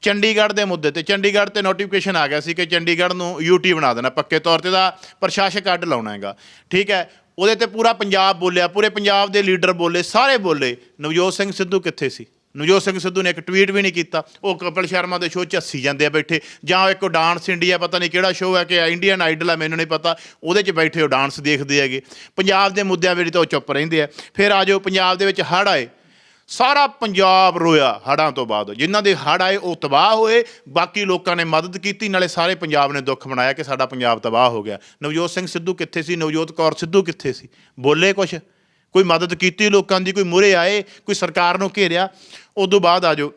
ਚੰਡੀਗੜ੍ਹ ਦੇ ਮੁੱਦੇ ਤੇ, ਚੰਡੀਗੜ੍ਹ ਤੇ ਨੋਟੀਫਿਕੇਸ਼ਨ ਆ ਗਿਆ ਸੀ ਕਿ ਚੰਡੀਗੜ੍ਹ ਨੂੰ ਯੂਟੀ ਬਣਾ ਦੇਣਾ, ਪੱਕੇ ਤੌਰ ਤੇ ਦਾ ਪ੍ਰਸ਼ਾਸਕ ਅੱਡ ਲਾਉਣਾ ਹੈਗਾ। ਠੀਕ ਹੈ, ਉਹਦੇ ਤੇ ਪੂਰਾ ਪੰਜਾਬ ਬੋਲਿਆ, ਪੂਰੇ ਪੰਜਾਬ ਦੇ ਲੀਡਰ ਬੋਲੇ, ਸਾਰੇ ਬੋਲੇ। ਨਵਜੋਤ ਸਿੰਘ ਸਿੱਧੂ ਕਿੱਥੇ ਸੀ? ਨਵਜੋਤ ਸਿੰਘ ਸਿੱਧੂ ਨੇ ਇੱਕ ਟਵੀਟ ਵੀ ਨਹੀਂ ਕੀਤਾ। ਉਹ ਕਪਿਲ ਸ਼ਰਮਾ ਦੇ ਸ਼ੋਅ 'ਚ ਹੱਸੀ ਜਾਂਦੇ ਆ ਬੈਠੇ। ਜਾਂ ਇੱਕ ਡਾਂਸ ਇੰਡੀਆ ਪਤਾ ਨਹੀਂ ਕਿਹੜਾ ਸ਼ੋਅ ਹੈ ਕਿ ਇੰਡੀਅਨ ਆਈਡਲ ਆ, ਮੈਨੂੰ ਨਹੀਂ ਪਤਾ। ਉਹਦੇ 'ਚ ਬੈਠੇ ਉਹ ਡਾਂਸ ਦੇਖਦੇ ਹੈਗੇ। ਪੰਜਾਬ ਦੇ ਮੁੱਦਿਆਂ ਵੇਲੇ ਤਾਂ ਉਹ ਚੁੱਪ ਰਹਿੰਦੇ ਆ। ਫਿਰ ਆ ਜਾਓ, ਪੰਜਾਬ ਦੇ ਵਿੱਚ ਹੜ੍ਹ ਆਏ। ਸਾਰਾ ਪੰਜਾਬ ਰੋਇਆ ਹੜ੍ਹਾਂ ਤੋਂ ਬਾਅਦ। ਜਿਨ੍ਹਾਂ ਦੇ ਹੜ੍ਹ ਆਏ, ਉਹ ਤਬਾਹ ਹੋਏ। ਬਾਕੀ ਲੋਕਾਂ ਨੇ ਮਦਦ ਕੀਤੀ, ਨਾਲੇ ਸਾਰੇ ਪੰਜਾਬ ਨੇ ਦੁੱਖ ਮਨਾਇਆ ਕਿ ਸਾਡਾ ਪੰਜਾਬ ਤਬਾਹ ਹੋ ਗਿਆ। ਨਵਜੋਤ ਸਿੰਘ ਸਿੱਧੂ ਕਿੱਥੇ ਸੀ? ਨਵਜੋਤ ਕੌਰ ਸਿੱਧੂ ਕਿੱਥੇ ਸੀ? ਬੋਲੇ ਕੁਛ? ਕੋਈ ਮਦਦ ਕੀਤੀ ਲੋਕਾਂ ਦੀ, ਕੋਈ ਮੂਹਰੇ ਆਏ, ਕੋਈ ਸਰਕਾਰ ਨੂੰ ਘੇਰਿਆ, ਉਦੋਂ ਬਾਅਦ ਆਜੋ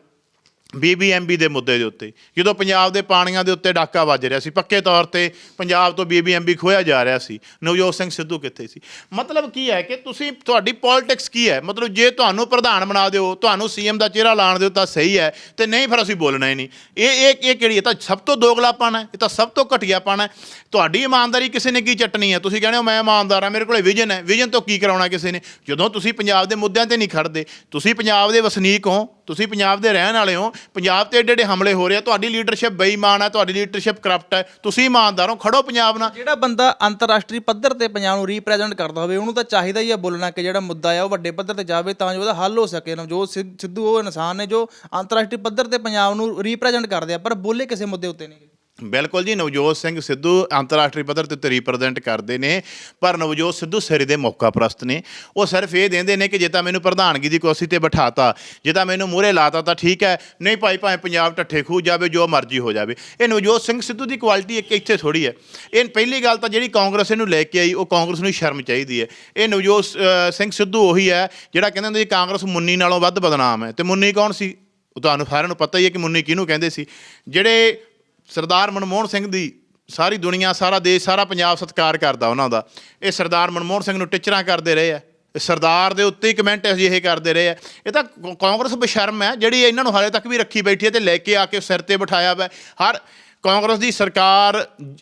ਬੀਬੀਐਮਬੀ ਦੇ ਮੁੱਦੇ ਦੇ ਉੱਤੇ। ਜਦੋਂ ਪੰਜਾਬ ਦੇ ਪਾਣੀਆਂ ਦੇ ਉੱਤੇ ਡਾਕਾ ਵੱਜ ਰਿਹਾ ਸੀ, ਪੱਕੇ ਤੌਰ ਤੇ ਪੰਜਾਬ ਤੋਂ ਬੀਬੀਐਮਬੀ ਖੋਇਆ ਜਾ ਰਿਹਾ ਸੀ, ਨਵਜੋਤ ਸਿੰਘ ਸਿੱਧੂ ਕਿੱਥੇ ਸੀ? ਮਤਲਬ ਕੀ ਹੈ ਕਿ ਤੁਸੀਂ, ਤੁਹਾਡੀ ਪੋਲਿਟਿਕਸ ਕੀ ਹੈ? ਮਤਲਬ ਜੇ ਤੁਹਾਨੂੰ ਪ੍ਰਧਾਨ ਬਣਾ ਦਿਓ, ਤੁਹਾਨੂੰ ਸੀਐਮ ਦਾ ਚਿਹਰਾ ਲਾਣ ਦਿਓ ਤਾਂ ਸਹੀ ਹੈ, ਤੇ ਨਹੀਂ ਫਿਰ ਅਸੀਂ ਬੋਲਣਾ ਹੀ ਨਹੀਂ। ਇਹ ਇਹ ਇਹ ਕਿਹੜੀ ਹੈ? ਤਾਂ ਸਭ ਤੋਂ ਦੋਗਲਾਪਨ ਹੈ, ਇਹ ਤਾਂ ਸਭ ਤੋਂ ਘਟੀਆਪਨ ਹੈ। ਤੁਹਾਡੀ ਇਮਾਨਦਾਰੀ ਕਿਸੇ ਨੇ ਕੀ ਚੱਟਣੀ ਹੈ? ਤੁਸੀਂ ਕਹਿੰਦੇ ਹੋ ਮੈਂ ਇਮਾਨਦਾਰ ਹਾਂ, ਮੇਰੇ ਕੋਲੇ ਵਿਜ਼ਨ ਹੈ। ਵਿਜ਼ਨ ਤੋਂ ਕੀ ਕਰਾਉਣਾ ਕਿਸੇ ਨੇ? ਜਦੋਂ ਤੁਸੀਂ ਪੰਜਾਬ ਦੇ ਮੁੱਦਿਆਂ ਤੇ ਨਹੀਂ ਖੜਦੇ ਤੁਸੀਂ ਪੰਜਾਬ ਦੇ ਵਸਨੀਕ ਹੋ ਤੁਸੀਂ ਪੰਜਾਬ ਦੇ ਰਹਿਣ ਵਾਲੇ ਹੋ, ਪੰਜਾਬ ਤੇ ਏਡੇ ਏਡੇ ਹਮਲੇ ਹੋ ਰਹੇ ਆ, ਤੁਹਾਡੀ ਲੀਡਰਸ਼ਿਪ ਬੇਈਮਾਨ ਹੈ ਤੁਹਾਡੀ ਲੀਡਰਸ਼ਿਪ ਕਰਪਟ ਹੈ ਤੁਸੀਂ ਇਮਾਨਦਾਰ ਹੋ, ਖੜੋ ਪੰਜਾਬ ਨਾਲ। ਜਿਹੜਾ ਬੰਦਾ ਅੰਤਰਰਾਸ਼ਟਰੀ ਪੱਧਰ ਤੇ ਪੰਜਾਬ ਨੂੰ ਰਿਪਰੈਜ਼ੈਂਟ ਕਰਦਾ ਹੋਵੇ, ਉਹਨੂੰ ਤਾਂ ਚਾਹੀਦਾ ਹੀ ਆ ਬੋਲਣਾ ਕਿ ਜਿਹੜਾ ਮੁੱਦਾ ਆ ਉਹ ਵੱਡੇ ਪੱਧਰ ਤੇ ਜਾਵੇ ਤਾਂ ਜੋ ਉਹਦਾ ਹੱਲ ਹੋ ਸਕੇ। ਨਵਜੋਤ ਸਿੱਧ- ਸਿੱਧੂ ਉਹ ਇਨਸਾਨ ਨੇ ਜੋ ਅੰਤਰਰਾਸ਼ਟਰੀ ਪੱਧਰ ਤੇ ਪੰਜਾਬ ਨੂੰ ਰਿਪਰੈਜ਼ੈਂਟ ਕਰਦੇ ਆ, ਪਰ ਬੋਲੇ ਕਿਸੇ ਮੁੱਦੇ ਉੱਤੇ ਨਹੀਂ। ਬਿਲਕੁਲ ਜੀ ਨਵਜੋਤ ਸਿੰਘ ਸਿੱਧੂ ਅੰਤਰਰਾਸ਼ਟਰੀ ਪੱਧਰ ਤੇ ਉੱਤੇ ਰਿਪਰੈਜ਼ੈਂਟ ਕਰਦੇ ਨੇ ਪਰ ਨਵਜੋਤ ਸਿੱਧੂ ਸਿਰੇ ਦੇ ਮੌਕਾ ਪ੍ਰਸਤ ਨੇ। ਉਹ ਸਿਰਫ ਇਹ ਦਿੰਦੇ ਨੇ ਕਿ ਜੇ ਤਾਂ ਮੈਨੂੰ ਪ੍ਰਧਾਨਗੀ ਦੀ ਕੁਰਸੀ ਤੇ ਬਿਠਾਤਾ ਜੇ ਤਾਂ ਮੈਨੂੰ ਮੂਹਰੇ ਲਾਤਾ ਤਾਂ ਠੀਕ ਹੈ ਨਹੀਂ ਭਾਈ ਭਾਵੇਂ ਪੰਜਾਬ ਠੱਠੇ ਖੂ ਜਾਵੇ ਜੋ ਮਰਜ਼ੀ ਹੋ ਜਾਵੇ। ਇਹ ਨਵਜੋਤ ਸਿੰਘ ਸਿੱਧੂ ਦੀ ਕੁਆਲਿਟੀ ਇੱਕ ਇੱਥੇ ਥੋੜੀ ਹੈ। ਇਹ ਪਹਿਲੀ ਗੱਲ ਤਾਂ ਜਿਹੜੀ ਕਾਂਗਰਸ ਇਹਨੂੰ ਲੈ ਕੇ ਆਈ ਉਹ ਕਾਂਗਰਸ ਨੂੰ ਸ਼ਰਮ ਚਾਹੀਦੀ ਹੈ। ਇਹ ਨਵਜੋਤ ਅ, ਸਿੰਘ ਸਿੱਧੂ ਉਹੀ ਹੈ ਜਿਹੜਾ ਕਹਿੰਦੇ ਹੁੰਦੇ ਸੀ ਕਾਂਗਰਸ ਮੁੰਨੀ ਨਾਲੋਂ ਵੱਧ ਬਦਨਾਮ ਹੈ। ਤੇ ਮੁੰਨੀ ਕੌਣ ਸੀ? ਉਹ ਤੁਹਾਨੂੰ ਸਾਰਿਆਂ ਨੂੰ ਪਤਾ ਹੀ ਹੈ ਕਿ ਮੁੰਨੀ ਕਿਹਨੂੰ ਕਹਿੰਦੇ ਸੀ। ਜਿਹੜੇ ਸਰਦਾਰ ਮਨਮੋਹਨ ਸਿੰਘ ਦੀ ਸਾਰੀ ਦੁਨੀਆ, ਸਾਰਾ ਦੇਸ਼, ਸਾਰਾ ਪੰਜਾਬ ਸਤਿਕਾਰ ਕਰਦਾ ਉਹਨਾਂ ਦਾ। ਇਹ ਸਰਦਾਰ ਮਨਮੋਹਨ ਸਿੰਘ ਨੂੰ ਟਿਚਰਾਂ ਕਰਦੇ ਰਹੇ ਆ। ਸਰਦਾਰ ਦੇ ਉੱਤੇ ਹੀ ਕਮੈਂਟ ਅਜਿਹੇ ਕਰਦੇ ਰਹੇ ਆ। ਇਹ ਤਾਂ ਕਾਂਗਰਸ ਬਸ਼ਰਮ ਹੈ, ਜਿਹੜੀ ਇਹਨਾਂ ਨੂੰ ਹਾਲੇ ਤੱਕ ਵੀ ਰੱਖੀ ਬੈਠੀ ਹੈ ਤੇ ਲੈ ਕੇ ਆ ਕੇ ਸਿਰ ਤੇ ਬਿਠਾਇਆ ਵਾ। ਹਰ ਕਾਂਗਰਸ ਦੀ ਸਰਕਾਰ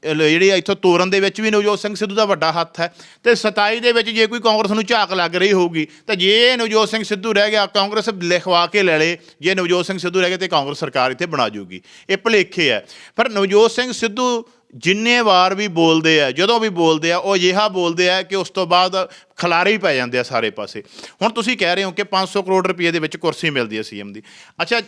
ਜਿਹੜੀ ਆ ਇੱਥੋਂ ਤੋਰਨ ਦੇ ਵਿੱਚ ਵੀ ਨਵਜੋਤ ਸਿੰਘ ਸਿੱਧੂ ਦਾ ਵੱਡਾ ਹੱਥ ਹੈ, ਤੇ 27 ਦੇ ਵਿੱਚ ਜੇ ਕੋਈ ਕਾਂਗਰਸ ਨੂੰ ਝਾਕ ਲੱਗ ਰਹੀ ਹੋਊਗੀ, ਤਾਂ ਜੇ ਨਵਜੋਤ ਸਿੰਘ ਸਿੱਧੂ ਰਹਿ ਗਿਆ, ਕਾਂਗਰਸ ਲਿਖਵਾ ਕੇ ਲੈ ਲੇ, ਜੇ ਨਵਜੋਤ ਸਿੰਘ ਸਿੱਧੂ ਰਹਿ ਗਿਆ ਤੇ ਕਾਂਗਰਸ ਸਰਕਾਰ ਇੱਥੇ ਬਣਾ ਜੂਗੀ। ਇਹ ਭੁਲੇਖੇ ਹੈ। ਪਰ ਨਵਜੋਤ ਸਿੰਘ ਸਿੱਧੂ ਜਿੰਨੇ ਵਾਰ ਵੀ ਬੋਲਦੇ ਆ, ਜਦੋਂ ਵੀ ਬੋਲਦੇ ਆ, ਉਹ ਅਜਿਹਾ ਬੋਲਦੇ ਆ ਕਿ ਉਸ ਤੋਂ ਬਾਅਦ ਖਲਾਰੇ ਹੀ ਪੈ ਜਾਂਦੇ ਆ ਸਾਰੇ ਪਾਸੇ। ਹੁਣ ਤੁਸੀਂ ਕਹਿ ਰਹੇ ਹੋ ਕਿ 500 ਕਰੋੜ ਰੁਪਏ ਦੇ ਵਿੱਚ ਕੁਰਸੀ ਮਿਲਦੀ ਹੈ ਸੀਐਮ ਦੀ। ਅੱਛਾ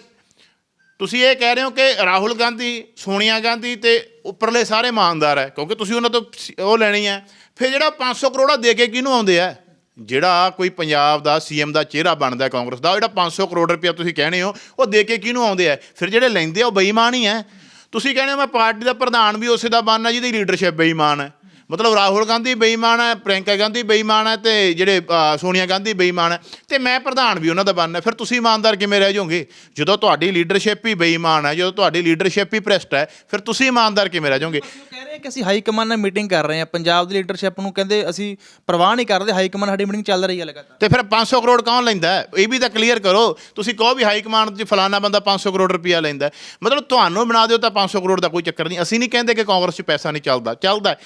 ਤੁਸੀਂ ਇਹ ਕਹਿ ਰਹੇ ਹੋ ਕਿ ਰਾਹੁਲ ਗਾਂਧੀ, ਸੋਨੀਆ ਗਾਂਧੀ ਤੇ ਉੱਪਰਲੇ ਸਾਰੇ ਇਮਾਨਦਾਰ ਹੈ, ਕਿਉਂਕਿ ਤੁਸੀਂ ਉਹਨਾਂ ਤੋਂ ਸ- ਉਹ ਲੈਣੀ ਹੈ। ਫਿਰ ਜਿਹੜਾ 500 ਕਰੋੜਾ ਦੇ ਕੇ ਕਿਹਨੂੰ ਆਉਂਦੇ ਆ? ਜਿਹੜਾ ਕੋਈ ਪੰਜਾਬ ਦਾ ਸੀਐਮ ਦਾ ਚਿਹਰਾ ਬਣਦਾ ਕਾਂਗਰਸ ਦਾ, ਉਹ ਜਿਹੜਾ 500 ਕਰੋੜ ਰੁਪਇਆ ਤੁਸੀਂ ਕਹਿੰਦੇ ਹੋ, ਉਹ ਦੇ ਕੇ ਕਿਹਨੂੰ ਆਉਂਦੇ ਆ? ਫਿਰ ਜਿਹੜੇ ਲੈਂਦੇ ਆ, ਉਹ ਬੇਈਮਾਨ ਹੀ ਹੈ। ਤੁਸੀਂ ਕਹਿੰਦੇ ਹੋ ਮੈਂ ਪਾਰਟੀ ਦਾ ਪ੍ਰਧਾਨ ਵੀ ਉਸੇ ਦਾ ਬਣਨਾ, ਜਿਹਦੀ ਲੀਡਰਸ਼ਿਪ ਬੇਈਮਾਨ ਹੈ। ਮਤਲਬ ਰਾਹੁਲ ਗਾਂਧੀ ਬੇਈਮਾਨ ਹੈ ਪ੍ਰਿਯੰਕਾ ਗਾਂਧੀ ਬੇਈਮਾਨ ਹੈ ਤੇ ਜਿਹੜੇ ਸੋਨੀਆ ਗਾਂਧੀ ਬੇਈਮਾਨ ਹੈ ਤੇ ਮੈਂ ਪ੍ਰਧਾਨ ਵੀ ਉਹਨਾਂ ਦਾ ਬਣਨਾ ਫਿਰ ਤੁਸੀਂ ਇਮਾਨਦਾਰ ਕਿਵੇਂ ਰਹਿ ਜਾਓਗੇ ਜਦੋਂ ਤੁਹਾਡੀ ਲੀਡਰਸ਼ਿਪ ਹੀ ਬੇਈਮਾਨ ਹੈ ਜਦੋਂ ਤੁਹਾਡੀ ਲੀਡਰਸ਼ਿਪ ਹੀ ਭ੍ਰਿਸ਼ਟ ਹੈ ਫਿਰ ਤੁਸੀਂ ਇਮਾਨਦਾਰ ਕਿਵੇਂ ਰਹਿ ਜਾਓਗੇ ਕਹਿ ਰਹੇ ਕਿ ਅਸੀਂ ਹਾਈ ਕਮਾਂਡ ਨਾਲ ਮੀਟਿੰਗ ਕਰ ਰਹੇ ਹਾਂ ਪੰਜਾਬ ਦੀ ਲੀਡਰਸ਼ਿਪ ਨੂੰ ਕਹਿੰਦੇ ਅਸੀਂ ਪ੍ਰਵਾਹ ਨਹੀਂ ਕਰਦੇ ਹਾਈ ਕਮਾਂਡ ਸਾਡੀ ਮੀਟਿੰਗ ਚੱਲ ਰਹੀ ਹੈ ਲਗਾਤਾਰ ਤੇ ਫਿਰ 500 ਕਰੋੜ ਕੌਣ ਲੈਂਦਾ ਹੈ? ਇਹ ਵੀ ਤਾਂ ਕਲੀਅਰ ਕਰੋ ਤੁਸੀਂ ਕਹੋ ਵੀ ਹਾਈ ਕਮਾਂਡ 'ਚ ਫਲਾਣਾ ਬੰਦਾ 500 ਕਰੋੜ ਰੁਪਇਆ ਲੈਂਦਾ। ਮਤਲਬ ਤੁਹਾਨੂੰ ਬਣਾ ਦਿਓ ਤਾਂ 500 ਕਰੋੜ ਦਾ ਕੋਈ ਚੱਕਰ ਨਹੀਂ ਅਸੀਂ ਨਹੀਂ ਕਹਿੰਦੇ ਕਿ ਕਾਂਗਰਸ 'ਚ ਪੈਸਾ ਨਹੀਂ ਚੱਲਦਾ ਚੱਲਦਾ ਹੈ।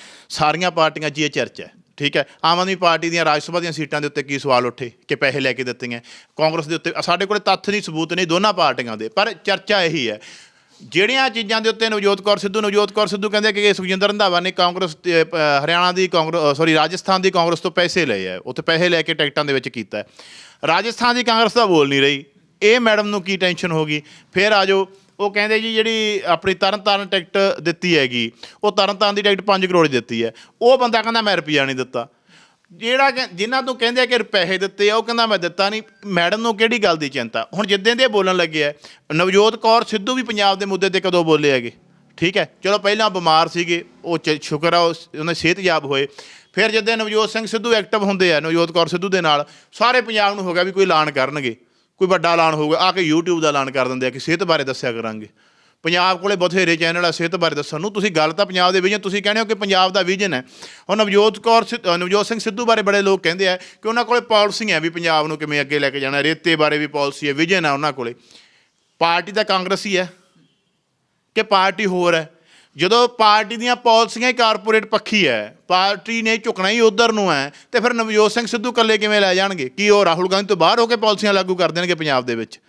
ਸਾਰੀਆਂ ਪਾਰਟੀਆਂ 'ਚ ਇਹ ਚਰਚਾ ਹੈ, ਠੀਕ ਹੈ? ਆਮ ਆਦਮੀ ਪਾਰਟੀ ਦੀਆਂ ਰਾਜ ਸਭਾ ਦੀਆਂ ਸੀਟਾਂ ਦੇ ਉੱਤੇ ਕੀ ਸਵਾਲ ਉੱਠੇ? ਕਿ ਪੈਸੇ ਲੈ ਕੇ ਦਿੱਤੀਆਂ? ਕਾਂਗਰਸ ਦੇ ਉੱਤੇ ਸਾਡੇ ਕੋਲੇ ਤੱਥ ਨਹੀਂ, ਸਬੂਤ ਨਹੀਂ, ਦੋਨਾਂ ਪਾਰਟੀਆਂ ਦੇ, ਪਰ ਚਰਚਾ ਇਹੀ ਹੈ। ਜਿਹੜੀਆਂ ਚੀਜ਼ਾਂ ਦੇ ਉੱਤੇ ਨਵਜੋਤ ਕੌਰ ਸਿੱਧੂ, ਨਵਜੋਤ ਕੌਰ ਸਿੱਧੂ ਕਹਿੰਦੇ ਕਿ ਸੁਖਜਿੰਦਰ ਰੰਧਾਵਾ ਨੇ ਕਾਂਗਰਸ ਹਰਿਆਣਾ ਦੀ ਕਾਂਗਰਸ ਸੌਰੀ ਰਾਜਸਥਾਨ ਦੀ ਕਾਂਗਰਸ ਤੋਂ ਪੈਸੇ ਲਏ ਆ ਉੱਥੇ ਪੈਸੇ ਲੈ ਕੇ ਟਿਕਟਾਂ ਦੇ ਵਿੱਚ ਕੀਤਾ ਰਾਜਸਥਾਨ ਦੀ ਕਾਂਗਰਸ ਦਾ ਬੋਲ ਨਹੀਂ ਰਹੀ। ਇਹ ਮੈਡਮ ਨੂੰ ਕੀ ਟੈਨਸ਼ਨ ਹੋ ਗਈ? ਫਿਰ ਆ ਜਾਓ ਉਹ ਕਹਿੰਦੇ ਜੀ ਜਿਹੜੀ ਆਪਣੀ ਤਰਨਤਾਰਨ ਟਿਕਟ ਦਿੱਤੀ ਹੈਗੀ, ਉਹ ਤਰਨਤਾਰਨ ਦੀ ਟਿਕਟ 5 ਕਰੋੜ ਦੀ ਦਿੱਤੀ ਹੈ। ਉਹ ਬੰਦਾ ਕਹਿੰਦਾ ਮੈਂ ਰੁਪਈਆ ਨਹੀਂ ਦਿੱਤਾ। ਜਿਹੜਾ ਕਿ- ਜਿਨ੍ਹਾਂ ਤੋਂ ਕਹਿੰਦੇ ਆ ਕਿ ਪੈਸੇ ਦਿੱਤੇ ਆ, ਉਹ ਕਹਿੰਦਾ ਮੈਂ ਦਿੱਤਾ ਨਹੀਂ। ਮੈਡਮ ਨੂੰ ਕਿਹੜੀ ਗੱਲ ਦੀ ਚਿੰਤਾ? ਹੁਣ ਜਿੱਦਾਂ ਦੇ ਬੋਲਣ ਲੱਗੇ ਆ, ਨਵਜੋਤ ਕੌਰ ਸਿੱਧੂ ਵੀ ਪੰਜਾਬ ਦੇ ਮੁੱਦੇ ਤੇ ਕਦੋਂ ਬੋਲੇ ਹੈਗੇ? ਠੀਕ ਹੈ? ਚਲੋ ਪਹਿਲਾਂ ਬਿਮਾਰ ਸੀਗੇ, ਉਹ ਚ- ਸ਼ੁਕਰ ਆ ਉਸ- ਉਹਨਾਂ ਸਿਹਤਯਾਬ ਹੋਏ। ਫਿਰ ਜਿੱਦਾਂ ਨਵਜੋਤ ਸਿੰਘ ਸਿੱਧੂ ਐਕਟਿਵ ਹੁੰਦੇ ਆ, ਨਵਜੋਤ ਕੌਰ ਸਿੱਧੂ ਦੇ ਨਾਲ, ਸਾਰੇ ਪੰਜਾਬ ਨੂੰ ਹੋ ਗਿਆ ਵੀ ਕੋਈ ਐਲਾਨ ਕਰਨਗੇ। ਕੋਈ ਵੱਡਾ ਐਲਾਨ ਹੋਊਗਾ, ਆ ਕੇ YouTube ਦਾ ਐਲਾਨ ਕਰ ਦਿੰਦੇ ਆ ਕਿ ਸਿਹਤ ਬਾਰੇ ਦੱਸਿਆ ਕਰਾਂਗੇ। ਪੰਜਾਬ ਕੋਲੇ ਬਥੇਰੇ ਚੈਨਲ ਆ, ਸਿਹਤ ਬਾਰੇ ਦੱਸਣ ਨੂੰ। ਤੁਸੀਂ ਗੱਲ ਤਾਂ ਪੰਜਾਬ ਦੇ ਵਿਜਨ ਤੁਸੀਂ ਕਹਿੰਦੇ ਹੋ ਕਿ ਪੰਜਾਬ ਦਾ ਵਿਜਨ ਹੈ। ਹੁਣ ਨਵਜੋਤ ਕੌਰ ਸਿ- ਨਵਜੋਤ ਸਿੰਘ ਸਿੱਧੂ ਬਾਰੇ ਬੜੇ ਲੋਕ ਕਹਿੰਦੇ ਆ ਕਿ ਉਹਨਾਂ ਕੋਲੇ ਪਾਲਿਸੀਆਂ ਵੀ ਪੰਜਾਬ ਨੂੰ ਕਿਵੇਂ ਅੱਗੇ ਲੈ ਕੇ ਜਾਣਾ, ਰੇਤੇ ਬਾਰੇ ਵੀ ਪਾਲਿਸੀ ਹੈ, ਵਿਜਨ ਹੈ ਉਹਨਾਂ ਕੋਲੇ। ਪਾਰਟੀ ਤਾਂ ਕਾਂਗਰਸੀ ਹੈ ਕਿ ਪਾਰਟੀ ਹੋਰ ਹੈ? ਜਦੋਂ ਪਾਰਟੀ ਦੀਆਂ ਪਾਲਿਸੀਆਂ ਹੀ ਕਾਰਪੋਰੇਟ ਪੱਖੀ ਹੈ ਪਾਰਟੀ ਨੇ ਝੁਕਣਾ ਹੀ ਉਧਰ ਨੂੰ ਹੈ ਤੇ ਫਿਰ ਨਵਜੋਤ ਸਿੰਘ ਸਿੱਧੂ ਇਕੱਲੇ ਕਿਵੇਂ ਲੈ ਜਾਣਗੇ? ਕੀ ਉਹ ਰਾਹੁਲ ਗਾਂਧੀ ਤੋਂ ਬਾਹਰ ਹੋ ਕੇ ਪਾਲਿਸੀਆਂ ਲਾਗੂ ਕਰ ਦੇਣਗੇ ਪੰਜਾਬ ਦੇ ਵਿੱਚ?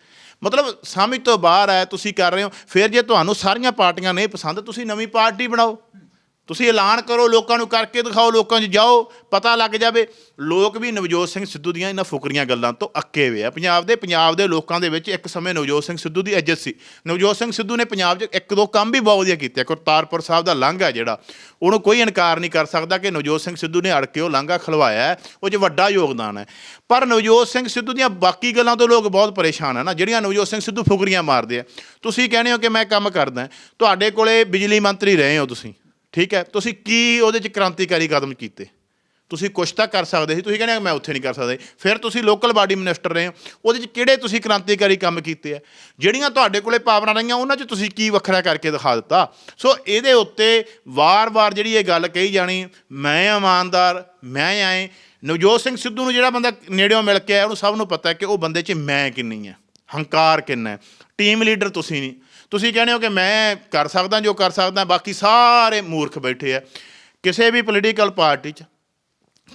ਮਤਲਬ ਸਮਝ ਤੋਂ ਬਾਹਰ ਹੈ ਤੁਸੀਂ ਕਰ ਰਹੇ ਹੋ, ਫਿਰ ਜੇ ਤੁਹਾਨੂੰ ਸਾਰੀਆਂ ਪਾਰਟੀਆਂ ਨਹੀਂ ਪਸੰਦ, ਤੁਸੀਂ ਨਵੀਂ ਪਾਰਟੀ ਬਣਾਓ। ਤੁਸੀਂ ਐਲਾਨ ਕਰੋ, ਲੋਕਾਂ ਨੂੰ ਕਰਕੇ ਦਿਖਾਓ, ਲੋਕਾਂ 'ਚ ਜਾਓ, ਪਤਾ ਲੱਗ ਜਾਵੇ। ਲੋਕ ਵੀ ਨਵਜੋਤ ਸਿੰਘ ਸਿੱਧੂ ਦੀਆਂ ਇਹਨਾਂ ਫੁਕਰੀਆਂ ਗੱਲਾਂ ਤੋਂ ਅੱਕੇ ਹੋਏ ਆ। ਪੰਜਾਬ ਦੇ ਪੰਜਾਬ ਦੇ ਲੋਕਾਂ ਦੇ ਵਿੱਚ ਇੱਕ ਸਮੇਂ ਨਵਜੋਤ ਸਿੰਘ ਸਿੱਧੂ ਦੀ ਇੱਜ਼ਤ ਸੀ। ਨਵਜੋਤ ਸਿੰਘ ਸਿੱਧੂ ਨੇ ਪੰਜਾਬ 'ਚ ਇੱਕ ਦੋ ਕੰਮ ਵੀ ਬਹੁਤ ਵਧੀਆ ਕੀਤੇ ਕਰਤਾਰਪੁਰ ਸਾਹਿਬ ਦਾ ਲਾਂਘਾ ਜਿਹੜਾ, ਉਹਨੂੰ ਕੋਈ ਇਨਕਾਰ ਨਹੀਂ ਕਰ ਸਕਦਾ ਕਿ ਨਵਜੋਤ ਸਿੰਘ ਸਿੱਧੂ ਨੇ ਅੜ ਕੇ ਉਹ ਲਾਂਘਾ ਖਲਵਾਇਆ ਉਹ 'ਚ ਵੱਡਾ ਯੋਗਦਾਨ ਹੈ। ਪਰ ਨਵਜੋਤ ਸਿੰਘ ਸਿੱਧੂ ਦੀਆਂ ਬਾਕੀ ਗੱਲਾਂ ਤੋਂ ਲੋਕ ਬਹੁਤ ਪਰੇਸ਼ਾਨ ਹਨ ਨਾ, ਜਿਹੜੀਆਂ ਨਵਜੋਤ ਸਿੰਘ ਸਿੱਧੂ ਫੁਕਰੀਆਂ ਮਾਰਦੇ ਆ। ਤੁਸੀਂ ਕਹਿੰਦੇ ਹੋ ਕਿ ਮੈਂ ਕੰਮ ਕਰਦਾ। ਤੁਹਾਡੇ ਕੋਲੇ ਬਿਜਲੀ ਮੰਤਰੀ ਰਹੇ ਹੋ ਤੁਸੀਂ। ਠੀਕ ਹੈ? ਤੁਸੀਂ ਕੀ ਉਹਦੇ ਚ ਕ੍ਰਾਂਤੀਕਾਰੀ ਕਦਮ ਕੀਤੇ? ਤੁਸੀਂ ਕੁਛ ਤਾਂ ਕਰ ਸਕਦੇ ਸੀ, ਤੁਸੀਂ ਕਹਿੰਦੇ ਮੈਂ ਉੱਥੇ ਨਹੀਂ ਕਰ ਸਕਦੇ। ਫਿਰ ਤੁਸੀਂ ਲੋਕਲ ਬਾਡੀ ਮਿਨਿਸਟਰ ਰਹੇ ਹੋ। ਉਹਦੇ ਚ ਕਿਹੜੇ ਤੁਸੀਂ ਕ੍ਰਾਂਤੀਕਾਰੀ ਕੰਮ ਕੀਤੇ ਆ? ਜਿਹੜੀਆਂ ਤੁਹਾਡੇ ਕੋਲੇ ਪਾਵਰਾਂ ਰਹੀਆਂ, ਉਹਨਾਂ ਚ ਤੁਸੀਂ ਕੀ ਵੱਖਰਾ ਕਰਕੇ ਦਿਖਾ ਦਿੱਤਾ? ਸੋ ਇਹਦੇ ਉੱਤੇ ਵਾਰ-ਵਾਰ ਜਿਹੜੀ ਇਹ ਗੱਲ ਕਹੀ ਜਾਣੀ, ਮੈਂ ਇਮਾਨਦਾਰ, ਮੈਂ ਆਏ ਨਵਜੋਤ ਸਿੰਘ ਸਿੱਧੂ ਨੂੰ ਜਿਹੜਾ ਬੰਦਾ ਨੇੜਿਓਂ ਮਿਲ ਕੇ ਆਇਆ, ਉਹਨੂੰ ਸਭ ਨੂੰ ਪਤਾ ਹੈ ਕਿ ਉਹ ਬੰਦੇ 'ਚ ਮੈਂ ਕਿੰਨੀ ਹੈ ਹੰਕਾਰ ਕਿੰਨਾ ਹੈ। ਟੀਮ ਲੀਡਰ ਤੁਸੀਂ ਨਹੀਂ। ਤੁਸੀਂ ਕਹਿੰਦੇ ਹੋ ਕਿ ਮੈਂ ਕਰ ਸਕਦਾ ਜੋ ਕਰ ਸਕਦਾ, ਬਾਕੀ ਸਾਰੇ ਮੂਰਖ ਬੈਠੇ ਆ। ਕਿਸੇ ਵੀ ਪੋਲੀਟੀਕਲ ਪਾਰਟੀ 'ਚ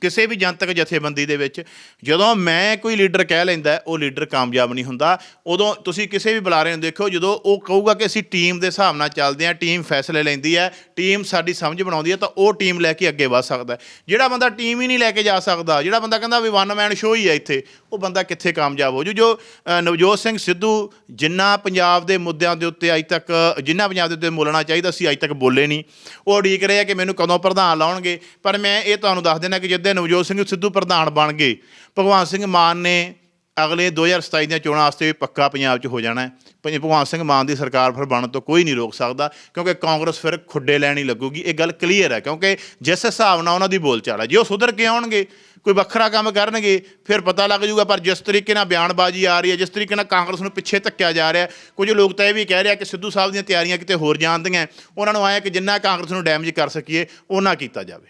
ਕਿਸੇ ਵੀ ਜਨਤਕ ਜਥੇਬੰਦੀ ਦੇ ਵਿੱਚ, ਜਦੋਂ ਮੈਂ ਕੋਈ ਲੀਡਰ ਕਹਿ ਲੈਂਦਾ, ਉਹ ਲੀਡਰ ਕਾਮਯਾਬ ਨਹੀਂ ਹੁੰਦਾ। ਉਦੋਂ ਤੁਸੀਂ ਕਿਸੇ ਵੀ ਬੁਲਾਰੇ ਨੂੰ ਦੇਖੋ, ਜਦੋਂ ਉਹ ਕਹੂਗਾ ਕਿ ਅਸੀਂ ਟੀਮ ਦੇ ਹਿਸਾਬ ਨਾਲ ਚੱਲਦੇ ਹਾਂ, ਟੀਮ ਫੈਸਲੇ ਲੈਂਦੀ ਹੈ, ਟੀਮ ਸਾਡੀ ਸਮਝ ਬਣਾਉਂਦੀ ਹੈ, ਤਾਂ ਉਹ ਟੀਮ ਲੈ ਕੇ ਅੱਗੇ ਵਧ ਸਕਦਾ ਜਿਹੜਾ ਬੰਦਾ ਟੀਮ ਹੀ ਨਹੀਂ ਲੈ ਕੇ ਜਾ ਸਕਦਾ, ਜਿਹੜਾ ਬੰਦਾ ਕਹਿੰਦਾ ਵੀ ਵਨ ਮੈਨ ਸ਼ੋਅ ਹੀ ਹੈ ਇੱਥੇ, ਉਹ ਬੰਦਾ ਕਿੱਥੇ ਕਾਮਯਾਬ ਹੋ ਜੂ? ਜੋ ਨਵਜੋਤ ਸਿੰਘ ਸਿੱਧੂ ਜਿੰਨਾ ਪੰਜਾਬ ਦੇ ਮੁੱਦਿਆਂ ਦੇ ਉੱਤੇ ਅੱਜ ਤੱਕ, ਜਿੰਨਾ ਪੰਜਾਬ ਦੇ ਉੱਤੇ ਬੋਲਣਾ ਚਾਹੀਦਾ ਸੀ, ਅੱਜ ਤੱਕ ਬੋਲੇ ਨਹੀਂ। ਉਹ ਉਡੀਕ ਰਹੇ ਆ ਕਿ ਮੈਨੂੰ ਕਦੋਂ ਪ੍ਰਧਾਨ ਲਾਉਣਗੇ, ਪਰ ਮੈਂ ਇਹ ਤੁਹਾਨੂੰ ਦੱਸ ਦੇਣਾ ਕਿ ਜਿੱਦਾਂ ਨਵਜੋਤ ਸਿੰਘ ਸਿੱਧੂ ਪ੍ਰਧਾਨ ਬਣ ਗਏ। ਭਗਵਾਨ ਸਿੰਘ ਮਾਨ ਨੇ ਅਗਲੇ 2027 ਦੀਆਂ ਚੋਣਾਂ ਵਾਸਤੇ ਵੀ ਪੱਕਾ ਪੰਜਾਬ 'ਚ ਹੋ ਜਾਣਾ ਹੈ। ਭਗਵਾਨ ਸਿੰਘ ਮਾਨ ਦੀ ਸਰਕਾਰ ਫਿਰ ਬਣਨ ਤੋਂ ਕੋਈ ਨਹੀਂ ਰੋਕ ਸਕਦਾ, ਕਿਉਂਕਿ ਕਾਂਗਰਸ ਫਿਰ ਖੁੱਡੇ ਲੈਣੀ ਲੱਗੂਗੀ। ਇਹ ਗੱਲ ਕਲੀਅਰ ਹੈ, ਕਿਉਂਕਿ ਜਿਸ ਹਿਸਾਬ ਨਾਲ ਉਹਨਾਂ ਦੀ ਬੋਲਚਾਲ ਹੈ, ਜੇ ਉਹ ਸੁਧਰ ਕੇ ਆਉਣਗੇ, ਕੋਈ ਵੱਖਰਾ ਕੰਮ ਕਰਨਗੇ, ਫਿਰ ਪਤਾ ਲੱਗ ਜਾਊਗਾ, ਪਰ ਜਿਸ ਤਰੀਕੇ ਨਾਲ ਬਿਆਨਬਾਜ਼ੀ ਆ ਰਹੀ ਹੈ, ਜਿਸ ਤਰੀਕੇ ਨਾਲ ਕਾਂਗਰਸ ਨੂੰ ਪਿੱਛੇ ਧੱਕਿਆ ਜਾ ਰਿਹਾ ਕੁਝ ਲੋਕ ਤਾਂ ਇਹ ਵੀ ਕਹਿ ਰਿਹਾ ਕਿ ਸਿੱਧੂ ਸਾਹਿਬ ਦੀਆਂ ਤਿਆਰੀਆਂ ਕਿਤੇ ਹੋਰ ਜਾਂਦੀਆਂ ਉਹਨਾਂ ਨੂੰ ਆਇਆ ਕਿ ਜਿੰਨਾ ਕਾਂਗਰਸ ਨੂੰ ਡੈਮੇਜ ਕਰ ਸਕੀਏ ਉਹਨਾਂ ਕੀਤਾ ਜਾਵੇ।